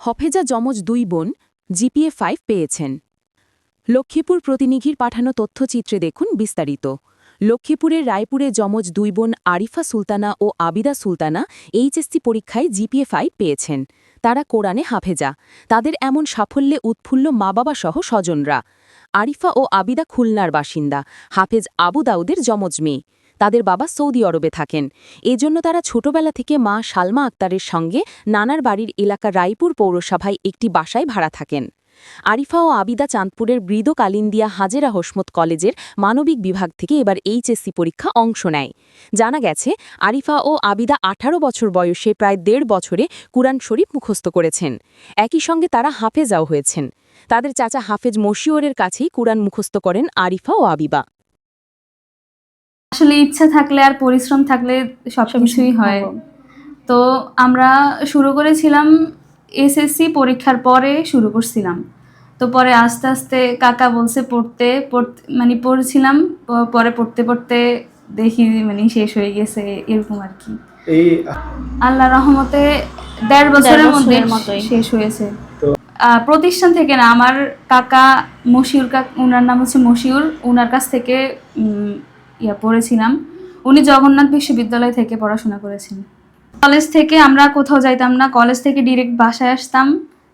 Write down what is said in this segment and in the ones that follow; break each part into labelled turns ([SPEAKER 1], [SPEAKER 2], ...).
[SPEAKER 1] হফেজা যমজ দুই বোন জিপিএ ফাইভ পেয়েছেন। লক্ষ্মীপুর প্রতিনিধির পাঠানো তথ্যচিত্রে দেখুন বিস্তারিত। লক্ষ্মীপুরের রায়পুরে যমজ দুই বোন আরিফা সুলতানা ও আবিদা সুলতানা এইচএসসি পরীক্ষায় জিপিএ ফাইভ পেয়েছেন। তারা কোরআনে হাফেজা। তাদের এমন সাফল্যে উৎফুল্ল মা বাবা সহ স্বজনরা। আরিফা ও আবিদা খুলনার বাসিন্দা। হাফেজ আবু দাউদের যমজ মেয়ে। তাদের বাবা সৌদি আরবে থাকেন। এজন্য তারা ছোটবেলা থেকে মা সালমা আক্তারের সঙ্গে নানার বাড়ির এলাকা রায়পুর পৌরসভায় একটি বাসায় ভাড়া থাকেন। আরিফা ও আবিদা চাঁদপুরের বৃদ কালিন্দিয়া হাজেরা হোসমত কলেজের মানবিক বিভাগ থেকে এবার এইচএসসি পরীক্ষা অংশ নেয়। জানা গেছে, আরিফা ও আবিদা আঠারো বছর বয়সে প্রায় দেড় বছরে কুরআন শরীফ মুখস্থ করেছেন। একই সঙ্গে তারা হাফেজাও হয়েছেন। তাদের চাচা হাফেজ মশিওরের কাছেই কুরআন মুখস্থ করেন আরিফা ও আবিবা
[SPEAKER 2] আসলে ইচ্ছা থাকলে আর পরিশ্রম থাকলে সব কিছুই হয়। তো আমরা শুরু করেছিলাম এসএসসি পরীক্ষার পরে শুরু করছিলাম। তো পরে আস্তে আস্তে কাকা বলছে পড়তে পড়তে মানে পড়ছিলাম পরে পড়তে পড়তে দেখি মানে শেষ হয়ে গেছে এরকম আর কি।
[SPEAKER 3] এই
[SPEAKER 2] আল্লাহ রহমতে দেড় বছরের মধ্যে শেষ হয়েছে। আহ, প্রতিষ্ঠান থেকে না আমার কাকা মশিউর কাক ওনার নাম হচ্ছে মশিউর ওনার কাছ থেকে উম, ইয়া পড়েছিলাম। উনি জগন্নাথ বিশ্ববিদ্যালয় থেকে পড়াশোনা করেছেন। কলেজ থেকে আমরা কোথাও যাইতাম না কলেজ থেকে ডিরেক্ট বাসায় আসতাম।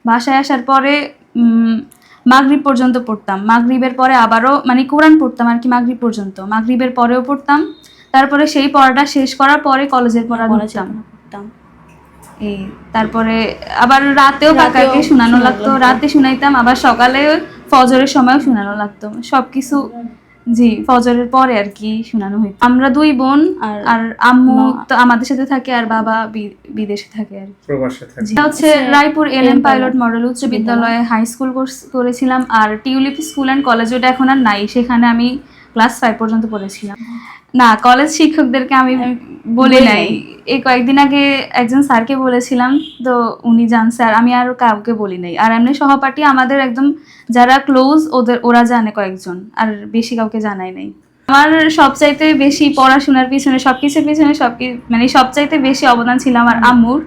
[SPEAKER 2] বাসায় আসার পরে মাগরিব পর্যন্ত পড়তাম। মাগরিবের পরে আবারও মানে কোরআন পড়তাম আর কি মাগরিব পর্যন্ত। মাগরিবের পরেও পড়তাম। তারপরে সেই পড়াটা শেষ করার পরে কলেজের পড়া ঢুকতাম।
[SPEAKER 4] করতাম
[SPEAKER 2] এই তারপরে আবার রাতেও কাকাকে শোনানো লাগতো। রাতে শুনাইতাম আবার সকালে ফজরের সময়ও শোনানো লাগতো। সবকিছু জি ফজরের পরে আর কি শোনানো হইতো আমরা দুই বোন
[SPEAKER 4] আর
[SPEAKER 2] আর আম্মু তো আমাদের সাথে থাকে আর বাবা বি- বিদেশে থাকে আর কি।
[SPEAKER 3] প্রবাসে থাকে।
[SPEAKER 2] হচ্ছে
[SPEAKER 4] হচ্ছে
[SPEAKER 2] Raipur L
[SPEAKER 4] LM
[SPEAKER 2] pilot.
[SPEAKER 4] Pilot
[SPEAKER 2] model উচ্চ বিদ্যালয়ে। হাই স্কুল করেছিলাম আর টিউলিপ স্কুল অ্যান্ড কলেজ ওটা এখন আর নাই সেখানে আমি ক্লাস ফাইভ পর্যন্ত পড়েছিলাম। না কলেজ শিক্ষকদেরকে আমি বলি নাই। এই কয়েকদিন আগে একজন স্যারকে বলেছিলাম তো উনি জানছে স্যার আমি আর কাউকে বলি নাই। আর এমনি সহপাঠী আমাদের একদম যারা ক্লোজ ওদের ওরা জানে কয়েকজন আর বেশি কাউকে জানাই নাই। আমার সবচাইতে বেশি পড়াশোনার পিছনে সবকিছুর পিছনে সব মানে সবচাইতে বেশি অবদান ছিল আমার আম্মুর।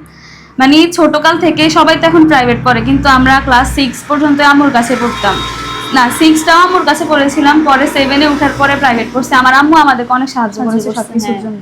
[SPEAKER 2] মানে ছোটকাল থেকে সবাই তো এখন প্রাইভেট পড়ে কিন্তু আমরা ক্লাস সিক্স পর্যন্ত আম্মুর কাছে পড়তাম। না সিক্সটাও আম্মুর কাছে পড়েছিলাম পরে সেভেনে উঠার পরে প্রাইভেট পড়ছে। আমার আম্মু আমাদেরকে অনেক সাহায্য করছে, সবকিছুর
[SPEAKER 4] হ্যাঁ।
[SPEAKER 2] জন্য।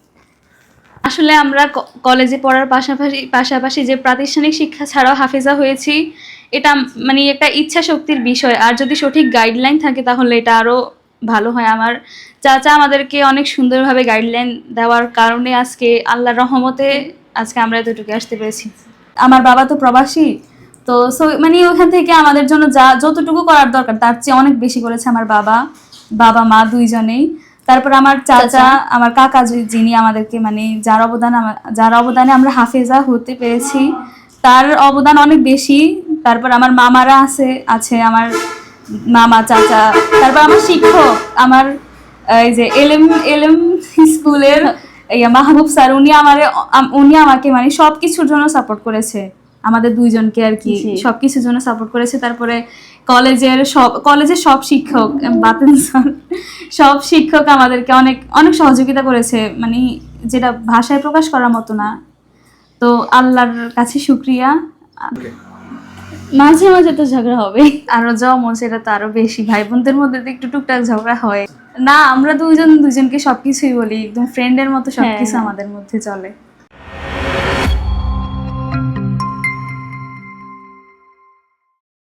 [SPEAKER 2] আসলে আমরা কলেজে পড়ার পাশাপাশি পাশাপাশি যে প্রাতিষ্ঠানিক শিক্ষা ছাড়াও হাফেজা হয়েছি, এটা মানে একটা ইচ্ছা শক্তির বিষয়। আর যদি সঠিক গাইডলাইন থাকে, তাহলে এটা আরও ভালো হয় আমার। চাচা আমাদেরকে অনেক সুন্দরভাবে গাইডলাইন দেওয়ার কারণে আজকে আল্লাহর রহমতে আজকে আমরা এতটুকু আসতে পেরেছি। আমার বাবা তো প্রবাসী, তো সো মানে ওখান থেকে আমাদের জন্য যা, যতটুকু করার দরকার, তার চেয়ে অনেক বেশি করেছে আমার বাবা। বাবা, মা দুইজনেই। তারপর আমার চাচা। আমার কাকা যিনি আমাদেরকে মানে যার অবদান যার অবদানে আমরা হাফেজা হতে পেরেছি। তার অবদান অনেক বেশি। তারপর আমার মামারা আছে আছে আমার মামা চাচা। তারপর আমার শিক্ষক আমার এই যে এলএম এলএম স্কুলের মাহবুব স্যার উনি আমারে আম- উনি আমাকে মানে সব কিছুর জন্য সাপোর্ট করেছে। আমাদের দুইজনকে আর কি
[SPEAKER 4] জি।
[SPEAKER 2] সব কিছুর জন্য সাপোর্ট করেছে। তারপরে কলেজের সব কলেজের সব শিক্ষক উম, বাতেন স্যার সব শিক্ষক আমাদেরকে অনেক অনেক সহযোগিতা করেছে। মানে যেটা ভাষায় প্রকাশ করার মতো না। তো আল্লাহর কাছে শুক্রিয়া।
[SPEAKER 4] মাঝে মাঝে তো ঝগড়া হবে
[SPEAKER 2] আরও জমজ এটা তো আরও বেশি। ভাই বোনদের মধ্যে তো একটু টুকটাক ঝগড়া হয়। না আমরা দুইজন দুজনকে সবকিছুই বলি। একদম ফ্রেন্ডের মতো সবকিছু
[SPEAKER 4] হ্যাঁ।
[SPEAKER 2] আমাদের মধ্যে চলে।